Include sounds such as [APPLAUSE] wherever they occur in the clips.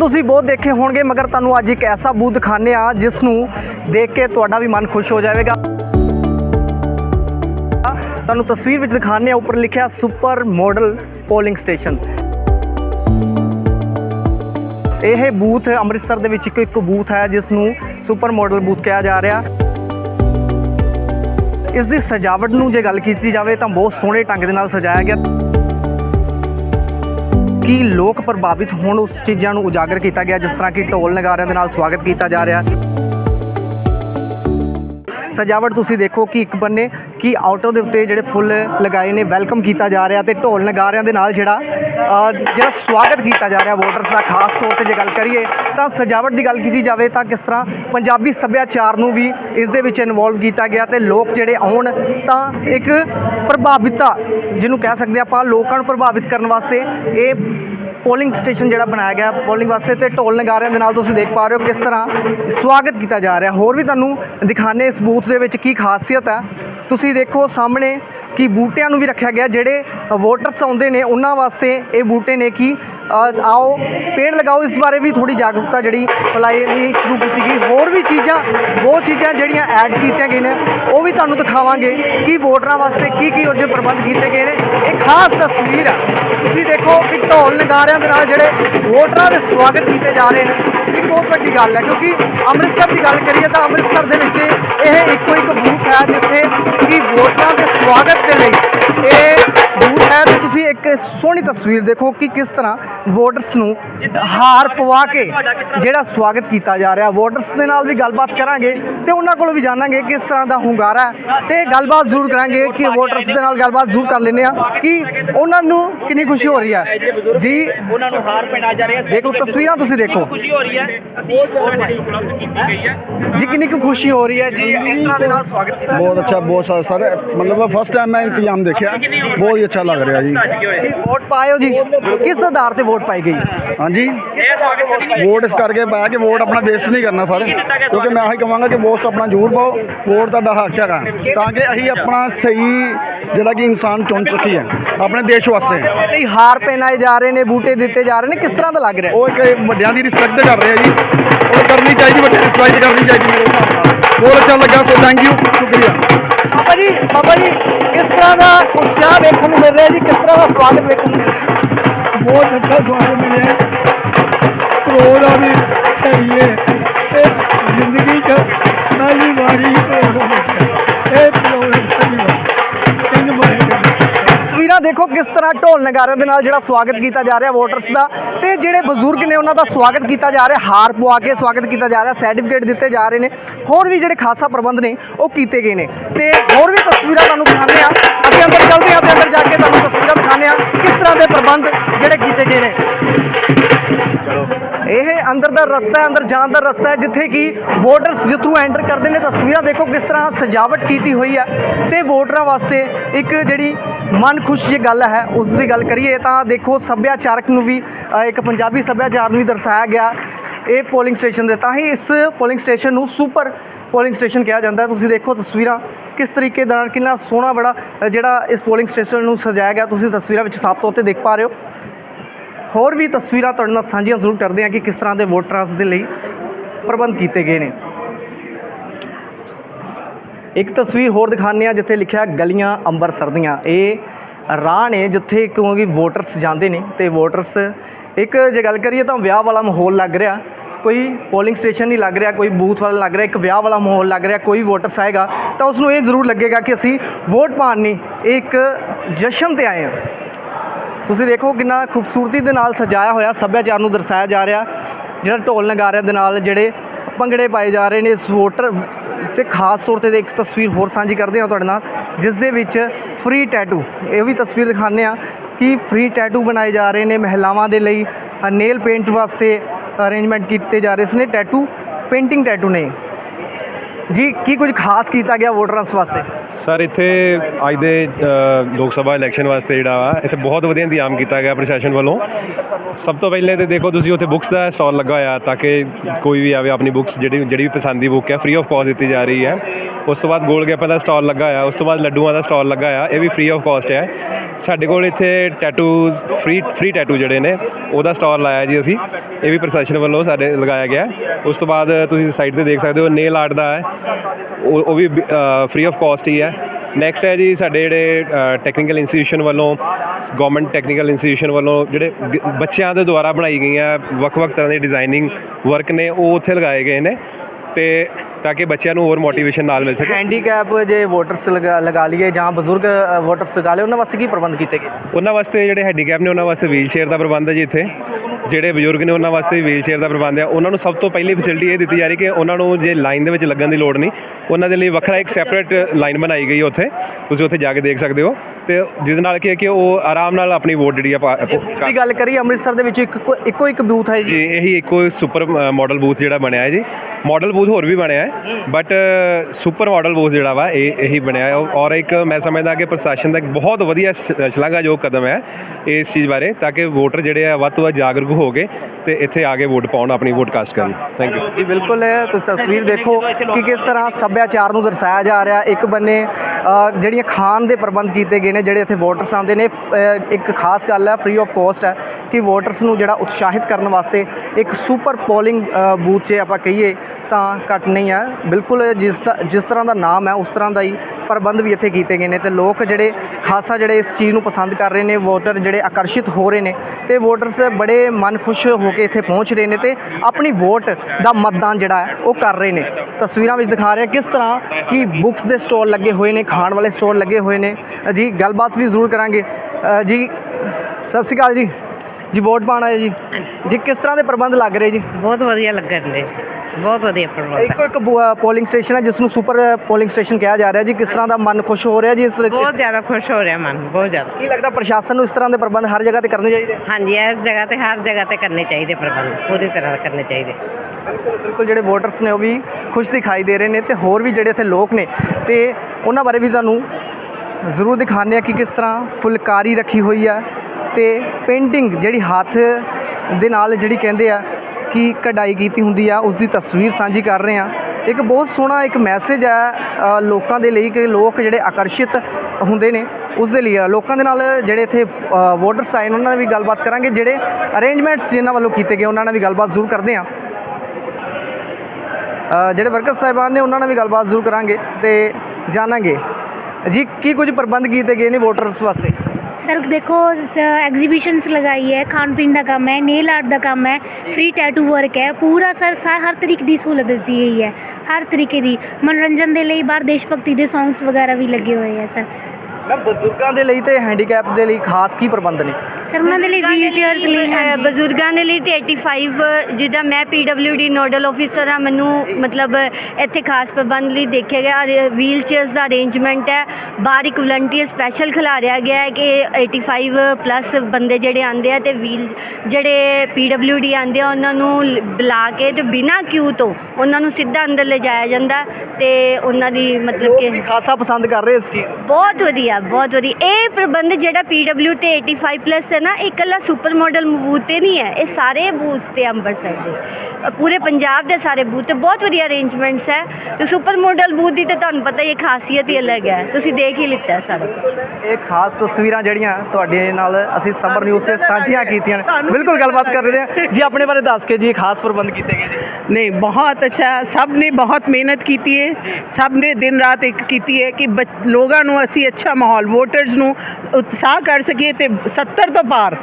ਤੁਸੀਂ ਬਹੁਤ ਦੇਖੇ ਹੋਣਗੇ, ਮਗਰ ਤੁਹਾਨੂੰ ਅੱਜ ਇੱਕ ਐਸਾ ਬੂਥ ਦਿਖਾਣੇ ਆ ਜਿਸ ਨੂੰ ਦੇਖ ਕੇ ਤੁਹਾਡਾ ਵੀ ਮਨ ਖੁਸ਼ ਹੋ ਜਾਵੇਗਾ। ਤੁਹਾਨੂੰ ਤਸਵੀਰ ਵਿੱਚ ਦਿਖਾਣੇ ਆ ਉੱਪਰ ਲਿਖਿਆ ਸੁਪਰ ਮਾਡਲ ਪੋਲਿੰਗ ਸਟੇਸ਼ਨ। ਇਹ ਬੂਥ ਅੰਮ੍ਰਿਤਸਰ ਦੇ ਵਿੱਚ ਇੱਕ ਬੂਥ ਹੈ ਜਿਸ ਨੂੰ ਸੁਪਰ ਮਾਡਲ ਬੂਥ ਕਿਹਾ ਜਾ ਰਿਹਾ। ਇਸ ਦੀ ਸਜਾਵਟ ਨੂੰ ਜੇ ਗੱਲ ਕੀਤੀ ਜਾਵੇ, ਤਾਂ ਬਹੁਤ ਸੋਹਣੇ ਢੰਗ ਦੇ ਨਾਲ ਸਜਾਇਆ ਗਿਆ। ਕਿ ਲੋਕ ਪ੍ਰਭਾਵਿਤ ਹੋਣ ਉਸ ਚੀਜ਼ਾਂ ਨੂੰ ਉਜਾਗਰ ਕੀਤਾ ਗਿਆ, ਜਿਸ ਤਰ੍ਹਾਂ ਕਿ ਢੋਲ ਨਗਾਰਿਆਂ ਦੇ ਨਾਲ ਸਵਾਗਤ ਕੀਤਾ ਜਾ ਰਿਹਾ। ਸਜਾਵਟ ਤੁਸੀਂ ਦੇਖੋ ਕਿ ਇੱਕ ਬੰਨੇ ਕਿ ਆਟੋ ਦੇ ਉੱਤੇ ਜਿਹੜੇ ਫੁੱਲ ਲਗਾਏ ਨੇ ਵੈਲਕਮ ਕੀਤਾ ਜਾ ਰਿਹਾ ਤੇ ਢੋਲ ਨਗਾਰਿਆਂ ਦੇ ਨਾਲ ਜਿਹੜਾ ਜਿਹੜਾ ਸਵਾਗਤ ਕੀਤਾ ਜਾ ਰਿਹਾ ਵੋਟਰਸ ਦਾ, ਖਾਸ ਤੌਰ ਤੇ ਜੇ ਗੱਲ ਕਰੀਏ ਤਾਂ ਸਜਾਵਟ ਦੀ ਗੱਲ ਕੀਤੀ ਜਾਵੇ ਤਾਂ ਕਿਸ ਤਰ੍ਹਾਂ ਪੰਜਾਬੀ ਸੱਭਿਆਚਾਰ ਨੂੰ ਵੀ ਇਸ ਦੇ ਵਿੱਚ ਇਨਵੋਲਵ ਕੀਤਾ ਗਿਆ ਤੇ ਲੋਕ ਜਿਹੜੇ ਆਉਣ ਤਾਂ ਇੱਕ ਪ੍ਰਭਾਵਿਤਾ ਜਿਹਨੂੰ ਕਹਿ ਸਕਦੇ ਆਪਾਂ ਲੋਕਾਂ ਨੂੰ ਪ੍ਰਭਾਵਿਤ ਕਰਨ ਵਾਸਤੇ, ਇਹ ਪੋਲਿੰਗ ਸਟੇਸ਼ਨ ਜਿਹੜਾ ਬਣਾਇਆ ਗਿਆ, ਪੋਲਿੰਗ ਵਾਸਤੇ ਤੇ ਢੋਲ ਨਗਾਰਿਆਂ ਦੇ ਨਾਲ ਤੁਸੀਂ ਦੇਖ ਪਾ ਰਹੇ ਹੋ ਕਿਸ ਤਰ੍ਹਾਂ ਸਵਾਗਤ ਕੀਤਾ ਜਾ ਰਿਹਾ। ਹੋਰ ਵੀ ਤੁਹਾਨੂੰ ਦਿਖਾਣੇ ਇਸ ਬੂਥ ਦੇ ਵਿੱਚ ਕੀ ਖਾਸੀਅਤ ਹੈ। ਤੁਸੀਂ ਦੇਖੋ ਸਾਹਮਣੇ ਕਿ ਬੂਟਿਆਂ ਨੂੰ ਵੀ ਰੱਖਿਆ ਗਿਆ, ਜਿਹੜੇ ਵੋਟਰਸ ਆਉਂਦੇ ਨੇ, ਉਹਨਾਂ ਵਾਸਤੇ ਇਹ ਬੂਟੇ ਨੇ ਕਿ ਆਓ, ਪੇੜ ਲਗਾਓ। ਇਸ ਬਾਰੇ ਵੀ ਥੋੜੀ ਜਾਗਰੂਕਤਾ ਜਿਹੜੀ ਫੈਲਾਈ ਲਈ ਸ਼ੁਰੂ ਕੀਤੀ ਗਈ। ਹੋਰ ਵੀ ਚੀਜ਼ਾਂ, ਬਹੁਤ ਚੀਜ਼ਾਂ ਜਿਹੜੀਆਂ ਐਡ ਕੀਤੀਆਂ ਗਈਆਂ ਨੇ, ਉਹ ਵੀ ਤੁਹਾਨੂੰ ਦਿਖਾਵਾਂਗੇ ਕਿ ਵੋਟਰਾਂ ਵਾਸਤੇ ਕੀ ਕੀ ਉਹਦੇ ਪ੍ਰਬੰਧ ਕੀਤੇ ਗਏ ਨੇ। ਇਹ ਖਾਸ ਤਸਵੀਰ ਆ ਤੁਸੀਂ ਦੇਖੋ ਕਿ ਢੋਲ ਨਗਾਰਿਆਂ ਦੇ ਨਾਲ ਜਿਹੜੇ ਵੋਟਰਾਂ ਦੇ ਸਵਾਗਤ ਕੀਤੇ ਜਾ ਰਹੇ ਨੇ, ਇਹ ਬਹੁਤ ਵੱਡੀ ਗੱਲ ਹੈ, ਕਿਉਂਕਿ ਅੰਮ੍ਰਿਤਸਰ ਦੀ ਗੱਲ ਕਰੀਏ ਤਾਂ ਅੰਮ੍ਰਿਤਸਰ ਦੇ ਵਿੱਚ ਇਹ ਇੱਕੋ ਇੱਕ ਬੂਥ ਹੈ ਜਿੱਥੇ ਕਿ ਵੋਟਰਾਂ ਦੇ ਸਵਾਗਤ ਦੇ ਲਈ ਇਹ ਬੂਥ ਤੁਸੀਂ ਇੱਕ ਸੋਹਣੀ ਤਸਵੀਰ ਦੇਖੋ ਕਿ ਕਿਸ ਤਰ੍ਹਾਂ ਵੋਟਰਸ ਨੂੰ ਹਾਰ ਪਵਾ ਕੇ ਜਿਹੜਾ ਸਵਾਗਤ ਕੀਤਾ ਜਾ ਰਿਹਾ। ਵੋਟਰਸ ਦੇ ਨਾਲ ਵੀ ਗੱਲਬਾਤ ਕਰਾਂਗੇ ਤੇ ਉਹਨਾਂ ਕੋਲੋਂ ਵੀ ਜਾਣਾਂਗੇ ਕਿਸ ਤਰ੍ਹਾਂ ਦਾ ਹੁੰਗਾਰਾ ਹੈ। ਤੇ ਗੱਲਬਾਤ ਜ਼ਰੂਰ ਕਰਾਂਗੇ ਕਿ ਵੋਟਰਸ ਦੇ ਨਾਲ ਗੱਲਬਾਤ ਜ਼ਰੂਰ ਕਰ ਲੈਂਦੇ ਆ ਕਿ ਉਹਨਾਂ ਨੂੰ ਕਿੰਨੀ ਖੁਸ਼ੀ ਹੋ ਰਹੀ ਹੈ। ਜੀ ਉਹਨਾਂ ਨੂੰ ਹਾਰ ਪਹਿਨਾ ਜਾ ਰਿਹਾ ਦੇਖੋ, ਤਸਵੀਰਾਂ ਤੁਸੀਂ ਦੇਖੋ। ਖੁਸ਼ੀ ਹੋ ਰਹੀ ਹੈ ਜੀ, ਕਿੰਨੀ ਕੁ ਖੁਸ਼ੀ ਹੋ ਰਹੀ ਹੈ। ਜੀ, ਇਸ ਤਰ੍ਹਾਂ ਦੇ ਨਾਲ ਸਵਾਗਤ ਕੀਤਾ ਬਹੁਤ ਅੱਛਾ, ਬਹੁਤ ਸਰ ਮਤਲਬ ਫਸਟ ਟਾਈਮ ਮੈਂ ਇੰਤਜ਼ਾਮ ਦੇਖਿਆ। ਬਹੁਤ ਹੀ ਅੱਛਾ ਲੱਗ ਰਿਹਾ ਜੀ। ਜੀ ਵੋਟ ਪਾਇਓ ਜੀ। ਕਿਸ ਆਧਾਰ ਤੇ ਵੋਟ ਪਾਈ ਗਈ? ਹਾਂਜੀ। ਵੋਟ ਇਸ ਕਰਕੇ ਪਾਇਆ ਕਿ ਵੋਟ ਆਪਣਾ ਵੇਸਟ ਨਹੀਂ ਕਰਨਾ ਸਰ। ਕਿਉਂਕਿ ਮੈਂ ਆਹੀ ਕਹਾਂਗਾ ਕਿ ਵੋਟ ਆਪਣਾ ਜ਼ਰੂਰ ਪਾਓ। ਵੋਟ ਤੁਹਾਡਾ ਹੱਕ ਹੈਗਾ। ਤਾਂ ਕਿ ਅਸੀਂ ਆਪਣਾ ਸਹੀ ਜਿਹੜਾ ਕਿ ਇਨਸਾਨ ਚੁਣ ਚੁੱਕੀ ਹੈ ਆਪਣੇ ਦੇਸ਼ ਵਾਸਤੇ। ਲਈ ਹਾਰ ਪਹਿਨਾਏ ਜਾ ਰਹੇ ਨੇ ਬੂਟੇ ਦਿੱਤੇ ਜਾ ਰਹੇ ਨੇ। ਕਿਸ ਤਰ੍ਹਾਂ ਦਾ ਲੱਗ ਰਿਹਾ? ਉਹ ਇੱਕ ਵੱਡਿਆਂ ਦੀ ਰਿਸਪੈਕਟ ਕਰ ਰਹੇ ਆ ਜੀ। ਉਹ ਕਰਨੀ ਚਾਹੀਦੀ ਵੱਡਿਆਂ ਦੀ ਰਿਸਪੈਕਟ ਕਰਨੀ ਚਾਹੀਦੀ ਮੇਰੇ ਹਿਸਾਬ ਨਾਲ। ਬਹੁਤ ਅੱਛਾ ਲੱਗਾ ਸੋ ਥੈਂਕ ਯੂ ਸ਼ੁਕਰੀਆ। ਬਾਬਾ ਜੀ ਬਾਬਾ ਜੀ, ਕਿਸ ਤਰ੍ਹਾਂ ਦਾ ਉਤਸ਼ਾਹ ਵੇਖਣ ਨੂੰ ਮਿਲ ਰਿਹਾ ਜੀ? ਕਿਸ ਤਰ੍ਹਾਂ ਦਾ ਸਵਾਗਤ ਵੇਖਣ ਨੂੰ ਮਿਲ ਰਿਹਾ? ਬਹੁਤ ਅੱਛਾ ਸਵਾਗਤ ਮਿਲਿਆ ਕਰੋੜ ਦਾ ਵੀ ਸਹੀ ਹੈ। ਤੇ ਜ਼ਿੰਦਗੀ ਚ ਪਹਿਲੀ ਦੇਖੋ ਕਿਸ ਤਰ੍ਹਾਂ ਢੋਲ ਨਗਾਰਿਆਂ ਦੇ ਨਾਲ ਜਿਹੜਾ ਸਵਾਗਤ ਕੀਤਾ ਜਾ ਰਿਹਾ ਵੋਟਰਸ ਦਾ ਤੇ ਜਿਹੜੇ ਬਜ਼ੁਰਗ ਨੇ ਉਹਨਾਂ ਦਾ ਸਵਾਗਤ ਕੀਤਾ ਜਾ ਰਿਹਾ, ਹਾਰ ਪਵਾ ਕੇ ਸਵਾਗਤ ਕੀਤਾ ਜਾ ਰਿਹਾ ਸਰਟੀਫਿਕੇਟ ਦਿੱਤੇ ਜਾ ਰਹੇ ਨੇ। ਹੋਰ ਵੀ ਜਿਹੜੇ ਖਾਸਾ ਪ੍ਰਬੰਧ ਨੇ, ਉਹ ਕੀਤੇ ਗਏ ਨੇ। ਤੇ ਹੋਰ ਵੀ ਤਸਵੀਰਾਂ ਤੁਹਾਨੂੰ ਦਿਖਾਉਂਦੇ ਆ ਅਸੀਂ ਅੰਦਰ ਚੱਲਦੇ ਆ ਤੇ ਅੰਦਰ ਜਾ ਕੇ ਤੁਹਾਨੂੰ ਤਸਵੀਰਾਂ ਦਿਖਾਉਂਦੇ ਆ ਕਿਸ ਤਰ੍ਹਾਂ ਦੇ ਪ੍ਰਬੰਧ ਜਿਹੜੇ ਕੀਤੇ ਗਏ ਨੇ। ਇਹ ਅੰਦਰ ਦਾ ਰਸਤਾ ਹੈ, ਅੰਦਰ ਜਾਣ ਦਾ ਰਸਤਾ ਹੈ, ਜਿੱਥੇ ਕਿ ਵੋਟਰਸ ਜਿੱਥੋਂ ਐਂਟਰ ਕਰਦੇ ਨੇ, ਤਸਵੀਰਾਂ ਦੇਖੋ ਕਿਸ ਤਰ੍ਹਾਂ ਸਜਾਵਟ ਕੀਤੀ ਹੋਈ ਹੈ। ਤੇ ਵੋਟਰਾਂ ਵਾਸਤੇ ਇੱਕ ਜਿਹੜੀ ਮਨ ਖੁਸ਼ ਜੀ ਗੱਲ ਹੈ, ਉਸ ਦੀ ਗੱਲ ਕਰੀਏ ਤਾਂ ਦੇਖੋ ਸੱਭਿਆਚਾਰਕ ਨੂੰ ਵੀ ਇੱਕ ਪੰਜਾਬੀ ਸੱਭਿਆਚਾਰ ਨੂੰ ਵੀ ਦਰਸਾਇਆ ਗਿਆ ਇਹ ਪੋਲਿੰਗ ਸਟੇਸ਼ਨ ਦੇ। ਤਾਂ ਹੀ ਇਸ ਪੋਲਿੰਗ ਸਟੇਸ਼ਨ ਨੂੰ ਸੁਪਰ ਪੋਲਿੰਗ ਸਟੇਸ਼ਨ ਕਿਹਾ ਜਾਂਦਾ ਤੁਸੀਂ ਦੇਖੋ ਤਸਵੀਰਾਂ ਕਿਸ ਤਰੀਕੇ ਦੇ ਨਾਲ ਕਿੰਨਾ ਸੋਹਣਾ ਬੜਾ ਜਿਹੜਾ ਇਸ ਪੋਲਿੰਗ ਸਟੇਸ਼ਨ ਨੂੰ ਸਜਾਇਆ ਗਿਆ। ਤੁਸੀਂ ਤਸਵੀਰਾਂ ਵਿੱਚ ਸਾਫ਼ ਤੌਰ ਤੇ ਦੇਖ ਪਾ ਰਹੇ ਹੋ। ਹੋਰ ਵੀ ਤਸਵੀਰਾਂ ਤੁਹਾਡੇ ਨਾਲ ਸਾਂਝੀਆਂ ਜ਼ਰੂਰ ਕਰਦੇ ਹਾਂ ਕਿ ਕਿਸ ਤਰ੍ਹਾਂ ਦੇ ਵੋਟਰਸ ਦੇ ਲਈ ਪ੍ਰਬੰਧ ਕੀਤੇ ਗਏ ਨੇ। ਇੱਕ ਤਸਵੀਰ ਹੋਰ ਦਿਖਾਉਂਦੇ ਆ ਜਿੱਥੇ ਲਿਖਿਆ ਗਲੀਆਂ ਅੰਮ੍ਰਿਤਸਰ ਦੀਆਂ। ਇਹ ਰਾਹ ਨੇ ਜਿੱਥੇ ਕਿਉਂਕਿ ਵੋਟਰਸ ਜਾਂਦੇ ਨੇ ਤੇ ਵੋਟਰਸ, ਇੱਕ ਜੇ ਗੱਲ ਕਰੀਏ ਤਾਂ ਵਿਆਹ ਵਾਲਾ ਮਾਹੌਲ ਲੱਗ ਰਿਹਾ। ਕੋਈ ਪੋਲਿੰਗ ਸਟੇਸ਼ਨ ਨਹੀਂ ਲੱਗ ਰਿਹਾ, ਕੋਈ ਬੂਥ ਵਾਲਾ ਲੱਗ ਰਿਹਾ, ਇੱਕ ਵਿਆਹ ਵਾਲਾ ਮਾਹੌਲ ਲੱਗ ਰਿਹਾ, ਕੋਈ ਵੋਟਰਸ ਆਏਗਾ ਤਾਂ ਉਸ ਨੂੰ ਇਹ ਜ਼ਰੂਰ ਲੱਗੇਗਾ ਕਿ ਅਸੀਂ ਵੋਟ ਪਾਉਣ ਨਹੀਂ, ਇਹ ਇੱਕ ਜਸ਼ਨ ਤੇ ਆਏ ਹਾਂ। ਤੁਸੀਂ ਦੇਖੋ ਕਿੰਨਾ ਖੂਬਸੂਰਤੀ ਦੇ ਨਾਲ ਸਜਾਇਆ ਹੋਇਆ ਸੱਭਿਆਚਾਰ ਨੂੰ ਦਰਸਾਇਆ ਜਾ ਰਿਹਾ, ਜਿਹੜਾ ਢੋਲ ਨਗਾਰਿਆਂ ਦੇ ਨਾਲ ਜਿਹੜੇ ਭੰਗੜੇ ਪਾਏ ਜਾ ਰਹੇ ਨੇ ਇਸ ਵੋਟਰ ਤੇ ਖਾਸ ਤੌਰ ਤੇ ਇੱਕ ਤਸਵੀਰ ਹੋਰ ਸਾਂਝੀ ਕਰਦੇ ਹਾਂ ਤੁਹਾਡੇ ਨਾਲ, ਜਿਸ ਦੇ ਵਿੱਚ ਫ੍ਰੀ ਟੈਟੂ ਇਹ ਵੀ ਤਸਵੀਰ ਦਿਖਾਉਂਦੇ ਆ ਕਿ ਫ੍ਰੀ ਟੈਟੂ ਬਣਾਏ ਜਾ ਰਹੇ ਨੇ ਮਹਿਲਾਵਾਂ ਦੇ ਲਈ ਨੇਲ ਪੇਂਟ ਵਾਸਤੇ ਅਰੇਂਜਮੈਂਟ ਕੀਤੇ ਜਾ ਰਹੇ ਇਸ ਨੇ ਟੈਟੂ ਪੇਂਟਿੰਗ ਟੈਟੂ ਨੇ। ਜੀ, ਕੀ ਕੁਝ ਖਾਸ ਕੀਤਾ ਗਿਆ ਵੋਟਰਸ ਵਾਸਤੇ? ਸਰ ਇੱਥੇ ਅੱਜ ਦੇ ਲੋਕ ਸਭਾ ਇਲੈਕਸ਼ਨ ਵਾਸਤੇ ਜਿਹੜਾ ਵਾ, ਇੱਥੇ ਬਹੁਤ ਵਧੀਆ ਇੰਤਜ਼ਾਮ ਕੀਤਾ ਗਿਆ ਪ੍ਰਸ਼ਾਸਨ ਵੱਲੋਂ। ਸਭ ਤੋਂ ਪਹਿਲੇ ਤੇ ਦੇਖੋ ਤੁਸੀਂ ਉੱਥੇ ਬੁੱਕਸ ਦਾ ਸਟਾਲ ਲੱਗਾ ਹੋਇਆ ਤਾਂ ਕਿ ਕੋਈ ਵੀ ਆਵੇ ਆਪਣੀ ਬੁੱਕਸ ਜਿਹੜੀ ਜਿਹੜੀ ਵੀ ਪਸੰਦ ਦੀ ਬੁੱਕ ਹੈ ਫ੍ਰੀ ਆਫ ਕਾਸਟ ਦਿੱਤੀ ਜਾ ਰਹੀ ਹੈ। ਉਸ ਤੋਂ ਬਾਅਦ ਗੋਲ ਗੱਪੇ ਦਾ ਸਟਾਲ ਲੱਗਾ ਹੋਇਆ, ਉਸ ਤੋਂ ਬਾਅਦ ਲੱਡੂਆਂ ਦਾ ਸਟਾਲ ਲੱਗਾ ਹੋਇਆ, ਇਹ ਵੀ ਫ੍ਰੀ ਆਫ ਕਾਸਟ ਹੈ। ਸਾਡੇ ਕੋਲ ਇੱਥੇ ਟੈਟੂ ਫ੍ਰੀ ਫ੍ਰੀ ਟੈਟੂ ਜਿਹੜੇ ਨੇ, ਉਹਦਾ ਸਟਾਲ ਲਾਇਆ ਜੀ ਅਸੀਂ। ਇਹ ਵੀ ਪ੍ਰਸ਼ਾਸਨ ਵੱਲੋਂ ਸਾਡੇ ਲਗਾਇਆ ਗਿਆ। ਉਸ ਤੋਂ ਬਾਅਦ ਤੁਸੀਂ ਸਾਈਡ ਤੇ ਦੇਖ ਸਕਦੇ ਹੋ ਨੇਲ ਆਰਟ ਦਾ ਹੈ। ਉਹ ਉਹ ਵੀ ਫ੍ਰੀ ਆਫ ਕਾਸਟ ਹੀ ਹੈ। ਨੈਕਸਟ ਹੈ ਜੀ ਸਾਡੇ ਜਿਹੜੇ ਟੈਕਨੀਕਲ ਇੰਸਟੀਟਿਊਸ਼ਨ ਵੱਲੋਂ ਗਵਰਨਮੈਂਟ ਟੈਕਨੀਕਲ ਇੰਸਟੀਟਿਊਸ਼ਨ ਵੱਲੋਂ ਜਿਹੜੇ ਬੱਚਿਆਂ ਦੇ ਦੁਆਰਾ ਬਣਾਈ ਗਈਆਂ ਵੱਖ-ਵੱਖ ਤਰ੍ਹਾਂ ਦੇ ਡਿਜ਼ਾਈਨਿੰਗ ਵਰਕ ਨੇ ਉਹ ਉੱਥੇ ਲਗਾਏ ਗਏ ਨੇ। ਤੇ ਤਾਂ ਕਿ ਬੱਚਿਆਂ ਨੂੰ ਹੋਰ ਮੋਟੀਵੇਸ਼ਨ ਨਾਲ ਮਿਲ ਸਕੇ। ਹੈਂਡੀਕੈਪ ਜੇ ਵੋਟਰਸ ਲਗਾ ਲਗਾ ਲਈਏ ਜਾਂ ਬਜ਼ੁਰਗ ਵੋਟਰਸ ਲਗਾ ਲਏ ਉਹਨਾਂ ਵਾਸਤੇ ਕੀ ਪ੍ਰਬੰਧ ਕੀਤੇ ਗਏ? ਉਹਨਾਂ ਵਾਸਤੇ ਜਿਹੜੇ ਹੈਂਡੀਕੈਪ ਨੇ ਉਹਨਾਂ ਵਾਸਤੇ ਵੀਲ ਚੇਅਰ ਦਾ ਪ੍ਰਬੰਧ ਹੈ ਜੀ ਇੱਥੇ। ਜਿਹੜੇ ਬਜ਼ੁਰਗ ਨੇ ਉਹਨਾਂ ਵਾਸਤੇ ਵੀਲ ਚੇਅਰ ਦਾ ਪ੍ਰਬੰਧ ਹੈ ਉਹਨਾਂ ਨੂੰ ਸਭ ਤੋਂ ਪਹਿਲੀ ਫੈਸਿਲਿਟੀ ਇਹ ਦਿੱਤੀ ਜਾ ਰਹੀ ਕਿ ਉਹਨਾਂ ਨੂੰ ਜੇ ਲਾਈਨ ਦੇ ਵਿੱਚ ਲੱਗਣ ਦੀ ਲੋੜ ਨਹੀਂ ਉਹਨਾਂ ਦੇ ਲਈ ਵੱਖਰਾ ਇੱਕ ਸੈਪਰੇਟ ਲਾਈਨ ਬਣਾਈ ਗਈ ਉੱਥੇ ਤੁਸੀਂ ਉੱਥੇ ਜਾ ਕੇ ਦੇਖ ਸਕਦੇ ਹੋ ਤੇ ਜਿਸ ਨਾਲ ਕੀ ਹੈ ਕਿ ਉਹ ਆਰਾਮ ਨਾਲ ਆਪਣੀ ਵੋਟ ਜਿਹੜੀ ਆ ਦੀ ਗੱਲ ਕਰੀਏ ਅੰਮ੍ਰਿਤਸਰ ਦੇ ਵਿੱਚ ਇੱਕ ਇੱਕੋ ਇੱਕ ਬੂਥ ਹੈ ਜੀ। ਇਹੀ ਇੱਕੋ ਸੁਪਰ ਮਾਡਲ ਬੂਥ ਜਿਹੜਾ ਬਣਿਆ ਹੈ ਜੀ। ਮਾਡਲ ਬੂਥ ਹੋਰ ਵੀ ਬਣਿਆ ਹੈ ਬਟ ਸੁਪਰ ਮਾਡਲ ਬੂਥ ਜਿਹੜਾ ਵਾ ਇਹ ਇਹੀ ਬਣਿਆ ਹੈ। ਔਰ ਇੱਕ ਮੈਂ ਸਮਝਦਾ ਕਿ ਪ੍ਰਸ਼ਾਸਨ ਦਾ ਇੱਕ ਬਹੁਤ ਵਧੀਆ ਸ਼ਲਾਘਾਯੋਗ ਕਦਮ ਹੈ ਇਸ ਚੀਜ਼ ਬਾਰੇ ਤਾਂ ਕਿ ਵੋਟਰ ਜਿਹੜੇ ਆ ਵੱਧ ਤੋਂ ਵੱਧ ਜਾਗਰੂਕ ਹੋ ਕੇ ਤੇ ਇੱਥੇ ਆ ਕੇ ਵੋਟ ਪਾਉਣ, ਆਪਣੀ ਵੋਟ ਕਾਸਟ ਕਰਨ। ਥੈਂਕ ਯੂ ਜੀ, ਬਿਲਕੁਲ, ਤੁਸੀਂ ਤਸਵੀਰ ਦੇਖੋ ਕਿ ਕਿਸ ਤਰ੍ਹਾਂ ਸੱਭਿਆਚਾਰ ਨੂੰ ਦਰਸਾਇਆ ਜਾ ਰਿਹਾ। ਇੱਕ ਬੰਨੇ ਜਿਹੜੀਆਂ ਖਾਣ ਦੇ ਪ੍ਰਬੰਧ ਕੀਤੇ ਗਏ ਨੇ, ਜਿਹੜੇ ਇੱਥੇ ਵੋਟਰਸ ਆਉਂਦੇ ਨੇ ਇੱਕ ਖਾਸ ਗੱਲ ਹੈ ਫ੍ਰੀ ਆਫ ਕੋਸਟ ਹੈ, ਕਿ ਵੋਟਰਸ ਨੂੰ ਜਿਹੜਾ ਉਤਸ਼ਾਹਿਤ ਕਰਨ ਵਾਸਤੇ ਇੱਕ ਸੁਪਰ ਪੋਲਿੰਗ ਬੂਥ 'ਚ ਆਪਾਂ ਕਹੀਏ, ਤਾਂ ਘੱਟ ਨਹੀਂ ਹੈ। ਬਿਲਕੁਲ, ਜਿਸ ਦਾ ਜਿਸ ਤਰ੍ਹਾਂ ਦਾ ਨਾਮ ਹੈ, ਉਸ ਤਰ੍ਹਾਂ ਦਾ ਹੀ ਪ੍ਰਬੰਧ ਵੀ ਇੱਥੇ ਕੀਤੇ ਗਏ ਨੇ ਤੇ ਲੋਕ ਜਿਹੜੇ ਖਾਸਾ ਜਿਹੜੇ ਇਸ ਚੀਜ਼ ਨੂੰ ਪਸੰਦ ਕਰ ਰਹੇ ਨੇ ਵੋਟਰ ਜਿਹੜੇ ਆਕਰਸ਼ਿਤ ਹੋ ਰਹੇ ਨੇ ਤੇ ਵੋਟਰਸ ਬੜੇ ਮਨ ਖੁਸ਼ ਹੋ ਕੇ ਇੱਥੇ ਪਹੁੰਚ ਰਹੇ ਨੇ ਤੇ ਆਪਣੀ ਵੋਟ ਦਾ ਮਤਦਾਨ ਜਿਹੜਾ ਹੈ ਉਹ ਕਰ ਰਹੇ ਨੇ। ਤਸਵੀਰਾਂ ਵਿੱਚ ਦਿਖਾ ਰਿਹਾ ਕਿਸ ਤਰ੍ਹਾਂ ਕਿ ਬੁੱਕਸ ਦੇ ਸਟਾਲ ਲੱਗੇ ਹੋਏ ਨੇ ਖਾਣ ਵਾਲੇ ਸਟਾਲ ਲੱਗੇ ਹੋਏ ਨੇ। ਜੀ ਗੱਲਬਾਤ ਵੀ ਜ਼ਰੂਰ ਕਰਾਂਗੇ। ਜੀ ਸਤਿ ਸ਼੍ਰੀ ਅਕਾਲ ਜੀ। ਜੀ ਵੋਟ ਪਾਉਣ ਆਏ ਜੀ। ਜੀ ਕਿਸ ਤਰ੍ਹਾਂ ਦੇ ਪ੍ਰਬੰਧ ਲੱਗ ਰਹੇ ਜੀ? ਬਹੁਤ ਵਧੀਆ ਲੱਗਣ ਦੇ। ਬਹੁਤ ਵਧੀਆ ਪ੍ਰਬੰਧ ਇੱਕੋ ਇੱਕ ਪੋਲਿੰਗ ਸਟੇਸ਼ਨ ਹੈ ਜਿਸ ਨੂੰ ਸੁਪਰ ਪੋਲਿੰਗ ਸਟੇਸ਼ਨ ਕਿਹਾ ਜਾ ਰਿਹਾ ਜੀ। ਕਿਸ ਤਰ੍ਹਾਂ ਦਾ ਮਨ ਖੁਸ਼ ਹੋ ਰਿਹਾ ਜੀ ਇਸ ਬਹੁਤ ਜ਼ਿਆਦਾ ਖੁਸ਼ ਹੋ ਰਿਹਾ ਮਨ ਬਹੁਤ ਜ਼ਿਆਦਾ। ਕੀ ਲੱਗਦਾ ਪ੍ਰਸ਼ਾਸਨ ਨੂੰ ਇਸ ਤਰ੍ਹਾਂ ਦੇ ਪ੍ਰਬੰਧ ਹਰ ਜਗ੍ਹਾ ਤੇ ਕਰਨੇ ਚਾਹੀਦੇ? ਹਾਂਜੀ ਇਸ ਜਗ੍ਹਾ ਤੇ ਹਰ ਜਗ੍ਹਾ ਤੇ ਕਰਨੇ ਚਾਹੀਦੇ ਪ੍ਰਬੰਧ ਪੂਰੀ ਤਰ੍ਹਾਂ ਕਰਨੇ ਚਾਹੀਦੇ। ਬਿਲਕੁਲ ਬਿਲਕੁਲ ਜਿਹੜੇ ਵੋਟਰਸ ਨੇ ਉਹ ਵੀ ਖੁਸ਼ ਦਿਖਾਈ ਦੇ ਰਹੇ ਨੇ ਤੇ ਹੋਰ ਵੀ ਜਿਹੜੇ ਇੱਥੇ ਲੋਕ ਨੇ ਤੇ ਉਹਨਾਂ ਬਾਰੇ ਵੀ ਤੁਹਾਨੂੰ ਜ਼ਰੂਰ ਦਿਖਾਉਂਦੇ ਆ ਕਿ ਕਿਸ ਤਰ੍ਹਾਂ ਫੁਲਕਾਰੀ ਰੱਖੀ ਹੋਈ ਆ ਤੇ ਪੇਂਟਿੰਗ ਜਿਹੜੀ ਹੱਥ ਦੇ ਨਾਲ ਜਿਹੜੀ ਕਹਿੰਦੇ ਆ ਕੀ ਕਢਾਈ ਕੀਤੀ ਹੁੰਦੀ ਆ ਉਸ ਦੀ ਤਸਵੀਰ ਸਾਂਝੀ ਕਰ ਰਹੇ ਆ। ਇੱਕ ਬਹੁਤ ਸੋਹਣਾ ਇੱਕ ਮੈਸੇਜ ਹੈ ਲੋਕਾਂ ਦੇ ਲਈ ਕਿ ਲੋਕ ਜਿਹੜੇ ਆਕਰਸ਼ਿਤ ਹੁੰਦੇ ਨੇ ਉਸ ਦੇ ਲਈ ਲੋਕਾਂ ਦੇ ਨਾਲ ਜਿਹੜੇ ਇੱਥੇ ਵੋਟਰਸ ਆਏ ਨੇ ਉਹਨਾਂ ਨਾਲ ਵੀ ਗੱਲਬਾਤ ਕਰਾਂਗੇ, ਜਿਹੜੇ ਅਰੇਂਜਮੈਂਟਸ ਜਿਨ੍ਹਾਂ ਵੱਲੋਂ ਕੀਤੇ ਗਏ, ਉਹਨਾਂ ਨਾਲ ਵੀ ਗੱਲਬਾਤ ਜ਼ਰੂਰ ਕਰਦੇ ਆ। ਜਿਹੜੇ ਵਰਕਰ ਸਾਹਿਬਾਨ ਨੇ, ਉਹਨਾਂ ਨਾਲ ਵੀ ਗੱਲਬਾਤ ਜ਼ਰੂਰ ਕਰਾਂਗੇ ਤੇ ਜਾਣਾਂਗੇ। ਜੀ, ਕੀ ਕੁਝ ਪ੍ਰਬੰਧ ਕੀਤੇ ਗਏ ਨੇ ਵੋਟਰਸ ਵਾਸਤੇ? ਸਰ, ਦੇਖੋ ਐਗਜ਼ੀਬਿਸ਼ਨਸ ਲਗਾਈ ਹੈ ਖਾਣ ਪੀਣ ਦਾ ਕੰਮ ਹੈ ਨੇਲ ਆਰਟ ਦਾ ਕੰਮ ਹੈ ਫ੍ਰੀ ਟੈਟੂ ਵਰਕ ਹੈ, ਪੂਰਾ ਸਰ, ਸਾ- ਹਰ ਤਰੀਕੇ ਦੀ ਸਹੂਲਤ ਦਿੱਤੀ ਗਈ ਹੈ, ਹਰ ਤਰੀਕੇ ਦੀ। ਮਨੋਰੰਜਨ ਦੇ ਲਈ ਬਾਹਰ ਦੇਸ਼ ਭਗਤੀ ਦੇ ਸੌਂਗਸ ਵਗੈਰਾ ਵੀ ਲੱਗੇ ਹੋਏ ਹੈ, ਸਰ। ਮੈਂ ਬਜ਼ੁਰਗਾਂ ਦੇ ਲਈ ਤੇ ਹੈਂਡੀਕੈਪ ਦੇ ਲਈ ਖਾਸ ਕੀ ਪ੍ਰਬੰਧ ਨੇ ਸਰ ਉਹਨਾਂ ਦੇ ਲਈ ਵੀਲ ਚੇਅਰਸ ਲਈ। ਬਜ਼ੁਰਗਾਂ ਦੇ ਲਈ ਤੇ 85 ਜਿੱਦਾਂ ਮੈਂ ਡੀ ਨੋਡਲ ਆਫੀਸਰ ਆ ਮੈਨੂੰ ਮਤਲਬ ਇੱਥੇ ਖਾਸ ਪ੍ਰਬੰਧ ਲਈ ਦੇਖਿਆ ਗਿਆ ਵੀਲ ਚੇਅਰਸ ਦਾ ਅਰੇਂਜਮੈਂਟ ਹੈ ਬਾਹਰ ਇੱਕ ਵਲੰਟੀਅਰ ਸਪੈਸ਼ਲ ਖਿਲਾਰਿਆ ਗਿਆ ਹੈ ਕਿ 85 ਪਲੱਸ ਬੰਦੇ ਜਿਹੜੇ ਆਂਦੇ ਆ ਤੇ ਵੀਲ ਜਿਹੜੇ ਡੀ ਆਂਦੇ ਆ ਉਹਨਾਂ ਨੂੰ ਬੁਲਾ ਕੇ ਤੇ ਬਿਨਾਂ ਕਿਊ ਤੋਂ ਉਹਨਾਂ ਨੂੰ ਸਿੱਧਾ ਅੰਦਰ ਲਿਜਾਇਆ ਜਾਂਦਾ ਤੇ ਉਹਨਾਂ ਦੀ ਮਤਲਬ ਕਿ ਖਾਸਾ ਪਸੰਦ ਕਰ ਰਹੇ ਇਸ ਚੀਜ਼। ਬਹੁਤ ਵਧੀਆ ਬਹੁਤ ਵਧੀਆ ਇਹ ਪ੍ਰਬੰਧ ਜਿਹੜਾ PW ਤੇ 85 ਪਲੱਸ ਹੈ ਨਾ ਇਹ ਇਕੱਲਾ ਸੁਪਰ ਮਾਡਲ ਬੂਥ ਤੇ ਨਹੀਂ ਹੈ। ਇਹ ਸਾਰੇ ਬੂਥ ਤੇ ਅੰਮ੍ਰਿਤਸਰ ਦੇ। ਅ, ਪੂਰੇ ਪੰਜਾਬ ਦੇ ਸਾਰੇ ਬੂਥ ਤੇ ਬਹੁਤ ਵਧੀਆ ਅਰੇਂਜਮੈਂਟਸ ਹੈ। ਤੇ ਸੁਪਰ ਮਾਡਲ ਬੂਥ ਦੀ ਤੇ ਤੁਹਾਨੂੰ ਪਤਾ ਹੀ ਹੈ ਖਾਸੀਅਤ ਹੀ ਅਲੱਗ ਹੈ। ਤੁਸੀਂ ਦੇਖ ਹੀ ਲਿੱਤਾ ਹੈ ਸਾਰਾ ਕੁਛ। ਇਹ ਖਾਸ ਤਸਵੀਰਾਂ ਜਿਹੜੀਆਂ ਤੁਹਾਡੇ ਨਾਲ ਅਸੀਂ ਸਮਰ ਨਿਊਜ਼ ਤੇ ਸਾਂਝੀਆਂ ਕੀਤੀਆਂ ਨੇ। ਬਿਲਕੁਲ ਗੱਲਬਾਤ ਕਰ ਰਹੇ ਹਾਂ। ਜੀ ਆਪਣੇ ਬਾਰੇ ਦੱਸ ਕੇ ਜੀ ਖਾਸ ਪ੍ਰਬੰਧ ਕੀਤੇ ਗਏ ਜੀ। ਨਹੀਂ ਬਹੁਤ ਅੱਛਾ। ਸਭ ਨੇ ਬਹੁਤ ਮਿਹਨਤ ਕੀਤੀ ਹੈ। ਸਭ ਨੇ ਦਿਨ ਰਾਤ ਇੱਕ ਕੀਤੀ ਹੈ ਕਿ ਬੱਚ- ਲੋਕਾਂ ਨੂੰ ਅਸੀਂ ਅੱਛਾ ਮਾਹੌਲ ਵੋਟਰਸ ਨੂੰ ਉਤਸ਼ਾਹ ਕਰ ਸਕੀਏ ਤੇ 70 ਤੋਂ ਪਾਰ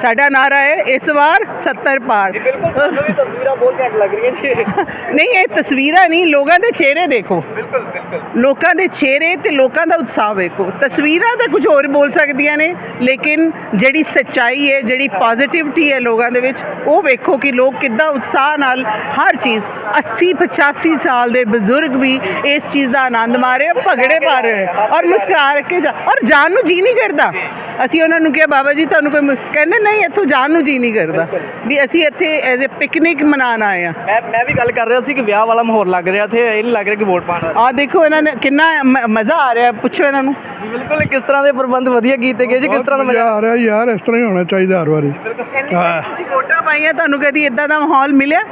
ਸਾਡਾ ਨਾਰਾ ਹੈ ਇਸ ਵਾਰ 70 ਪਾਰ। ਬਿਲਕੁਲ ਸਾਨੂੰ ਵੀ ਤਸਵੀਰਾਂ ਬਹੁਤ ਘੱਟ ਲੱਗ ਰਹੀਆਂ ਜੀ। [LAUGHS] ਨਹੀਂ ਇਹ ਤਸਵੀਰਾਂ ਨਹੀਂ ਲੋਕਾਂ ਦੇ ਚਿਹਰੇ ਦੇਖੋ। ਬਿਲਕੁਲ ਬਿਲਕੁਲ। ਲੋਕਾਂ ਦੇ ਚਿਹਰੇ ਤੇ ਲੋਕਾਂ ਦਾ ਉਤਸ਼ਾਹ ਵੇਖੋ। ਤਸਵੀਰਾਂ ਤਾਂ ਕੁਝ ਹੋਰ ਬੋਲ ਸਕਦੀਆਂ ਨੇ ਲੇਕਿਨ ਜਿਹੜੀ ਸੱਚਾਈ ਹੈ ਜਿਹੜੀ ਪੋਜ਼ਿਟਿਵਿਟੀ ਹੈ ਲੋਕਾਂ ਦੇ ਵਿੱਚ ਉਹ ਵੇਖੋ ਕਿ ਲੋਕ ਕਿੱਦਾਂ ਉਤਸ਼ਾਹ ਨਾਲ ਹਰ ਚੀਜ਼ 80 85 ਸਾਲ ਦੇ ਬਜ਼ੁਰਗ ਵੀ ਇਸ ਚੀਜ਼ ਦਾ ਆਨੰਦ ਮਾਰੇ ਭਗੜੇ ਪਾ ਰਹੇ ਔਰ ਮੁਸਕਰਾ ਕੇ ਜਾ ਔਰ ਜਾਣ ਨੂੰ ਜੀ ਨਹੀਂ ਕਰਦਾ। ਅਸੀਂ ਉਹਨਾਂ ਨੂੰ ਕਿਹਾ ਬਾਬਾ ਜੀ ਤੁਹਾਨੂੰ ਕੋਈ ਕਹਿੰਦੇ ਨਹੀਂ ਇੱਥੋਂ ਜਾਣ ਨੂੰ ਜੀ ਨਹੀਂ ਕਰਦਾ। ਵੀ ਅਸੀਂ ਇੱਥੇ ਐਜ਼ ਅ ਪਿਕਨਿਕ ਮਨਾਉਣ ਆਏ ਆ ਮੈਂ ਮੈਂ ਵੀ ਗੱਲ ਕਰ ਰਿਹਾ ਸੀ ਕਿ ਵਿਆਹ ਵਾਲਾ ਮਾਹੌਲ ਲੱਗ ਰਿਹਾ ਤੇ ਇਹ ਨਹੀਂ ਲੱਗ ਰਿਹਾ ਕਿ ਵੋਟ ਵਾਲਾ। ਆ ਦੇਖੋ ਇਹਨਾਂ ਨੇ ਕਿੰਨਾ ਮ- ਮਜ਼ਾ ਆ ਰਿਹਾ ਪੁੱਛੋ ਇਹਨਾਂ ਨੂੰ। ਬਿਲਕੁਲ ਕਿਸ ਤਰ੍ਹਾਂ ਦੇ ਪ੍ਰਬੰਧ ਵਧੀਆ ਕੀਤੇ ਗਏ ਜੀ ਕਿਸ ਤਰ੍ਹਾਂ ਦਾ ਮਜ਼ਾ? ਆ ਰਿਹਾ ਯਾਰ ਇਸ ਤਰ੍ਹਾਂ ਹੀ ਹੋਣਾ ਚਾਹੀਦਾ ਹਰ ਵਾਰੀ। ਹਾਂ। ਤੁਸੀਂ ਵੋਟਾਂ ਪਾਈਆਂ ਤੁਹਾਨੂੰ ਕਦੀ ਇਦਾਂ ਦਾ ਮਾਹੌਲ ਮਿਲਿਆ?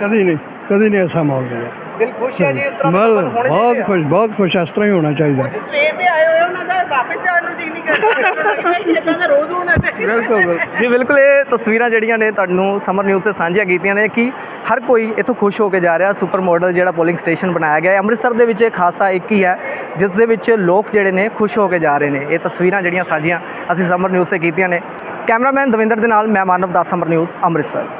ਕਦੀ ਨਹੀਂ ਕਦੀ ਨਹੀਂ ਐਸਾ ਮਾਹੌਲ ਮਿਲਿਆ। ਦਿਲ ਖੁਸ਼ ਹੈ ਜੀ ਇਸ ਤਰ੍ਹਾਂ ਦੇ ਬਲ ਪ੍ਰਬੰਧ ਹੋਣੇ ਬਹੁਤ ਚਾਹੀਦੇ। ਖੁਸ਼ ਬਹੁਤ ਖੁਸ਼ ਇਸ ਤਰ੍ਹਾਂ ਹੀ ਹੋਣਾ ਚਾਹੀਦਾ। ਸਵੇਰ ਦੇ ਆਏ ਹੋਏ ਉਹਨਾਂ ਦਾ ਵਾਪਸ ਜਾਣ ਨੂੰ ਜੀ ਨਹੀਂ ਕਰਦਾ। [LAUGHS] ਇਦਾਂ ਦਾ ਰੋਜ਼ ਹੋਣਾ ਚਾਹੀਦਾ ਬਿਲਕੁਲ। ਜੀ, ਬਿਲਕੁਲ, ਇਹ ਤਸਵੀਰਾਂ ਜਿਹੜੀਆਂ ਨੇ ਤੁਹਾਨੂੰ ਸਮਰ ਨਿਊਜ਼ ਤੇ ਸਾਂਝੀਆਂ ਕੀਤੀਆਂ ਨੇ ਕਿ ਹਰ ਕੋਈ ਇੱਥੋਂ ਖੁਸ਼ ਹੋ ਕੇ ਜਾ ਰਿਹਾ, ਸੁਪਰ ਮਾਡਲ ਜਿਹੜਾ ਪੋਲਿੰਗ ਸਟੇਸ਼ਨ ਬਣਾਇਆ ਗਿਆ ਹੈ। ਅੰਮ੍ਰਿਤਸਰ ਦੇ ਵਿੱਚ ਇਹ ਖਾਸਾ ਇੱਕ ਹੀ ਹੈ, ਜਿਸ ਦੇ ਵਿੱਚ ਲੋਕ ਜਿਹੜੇ ਨੇ ਖੁਸ਼ ਹੋ ਕੇ ਜਾ ਰਹੇ ਨੇ। ਇਹ ਤਸਵੀਰਾਂ ਜਿਹੜੀਆਂ ਸਾਂਝੀਆਂ ਅਸੀਂ ਸਮਰ ਨਿਊਜ਼ ਤੇ ਕੀਤੀਆਂ ਨੇ। ਕੈਮਰਾਮੈਨ ਦਵਿੰਦਰ ਦੇ ਨਾਲ ਮੈਂ ਮਾਨਵ ਦਾਸ ਸਮਰ ਨਿਊਜ਼ ਅੰਮ੍ਰਿਤਸਰ।